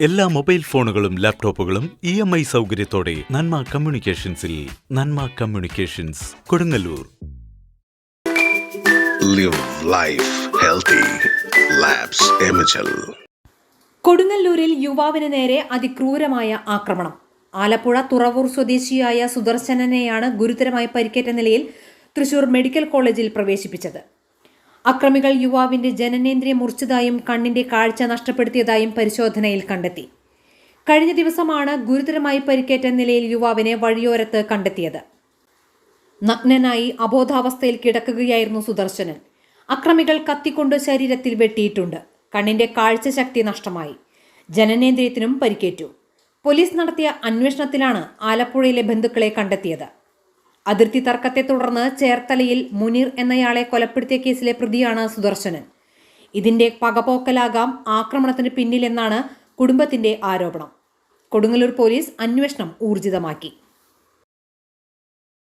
എല്ലാ മൊബൈൽ ഫോണുകളും ലാപ്ടോപ്പുകളും ഇ എം ഐ സൗകര്യത്തോടെ നന്മ കമ്മ്യൂണിക്കേഷൻസിൽ Nanma communications Kodungallur. Live life healthy. കൊടുങ്ങല്ലൂരിൽ യുവാവിന് നേരെ അതിക്രൂരമായ ആക്രമണം. ആലപ്പുഴ തുറവൂർ സ്വദേശിയായ സുദർശനനെയാണ് ഗുരുതരമായി പരിക്കേറ്റ നിലയിൽ തൃശൂർ മെഡിക്കൽ കോളേജിൽ പ്രവേശിപ്പിച്ചത്. അക്രമികൾ യുവാവിന്റെ ജനനേന്ദ്രിയം മുറിച്ചതായും കണ്ണിന്റെ കാഴ്ച നഷ്ടപ്പെടുത്തിയതായും പരിശോധനയിൽ കണ്ടെത്തി. കഴിഞ്ഞ ദിവസമാണ് ഗുരുതരമായി പരിക്കേറ്റ നിലയിൽ യുവാവിനെ വഴിയോരത്ത് കണ്ടെത്തിയത്. നഗ്നനായി അബോധാവസ്ഥയിൽ കിടക്കുകയായിരുന്നു സുദർശനൻ. അക്രമികൾ കത്തിക്കൊണ്ട് ശരീരത്തിൽ വെട്ടിയിട്ടുണ്ട്. കണ്ണിന്റെ കാഴ്ച ശക്തി നഷ്ടമായി. ജനനേന്ദ്രിയത്തിനും പരിക്കേറ്റു. പോലീസ് നടത്തിയ അന്വേഷണത്തിലാണ് ആലപ്പുഴയിലെ ബന്ധുക്കളെ കണ്ടെത്തിയത്. അതിർത്തി തർക്കത്തെ തുടർന്ന് ചേർത്തലയിൽ മുനീർ എന്നയാളെ കൊലപ്പെടുത്തിയ കേസിലെ പ്രതിയാണ് സുദർശനൻ. ഇതിന്റെ പകപോക്കലാകാം ആക്രമണത്തിന് പിന്നിലെന്നാണ് കുടുംബത്തിന്റെ ആരോപണം. കൊടുങ്ങല്ലൂർ പോലീസ് അന്വേഷണം ഊർജിതമാക്കി.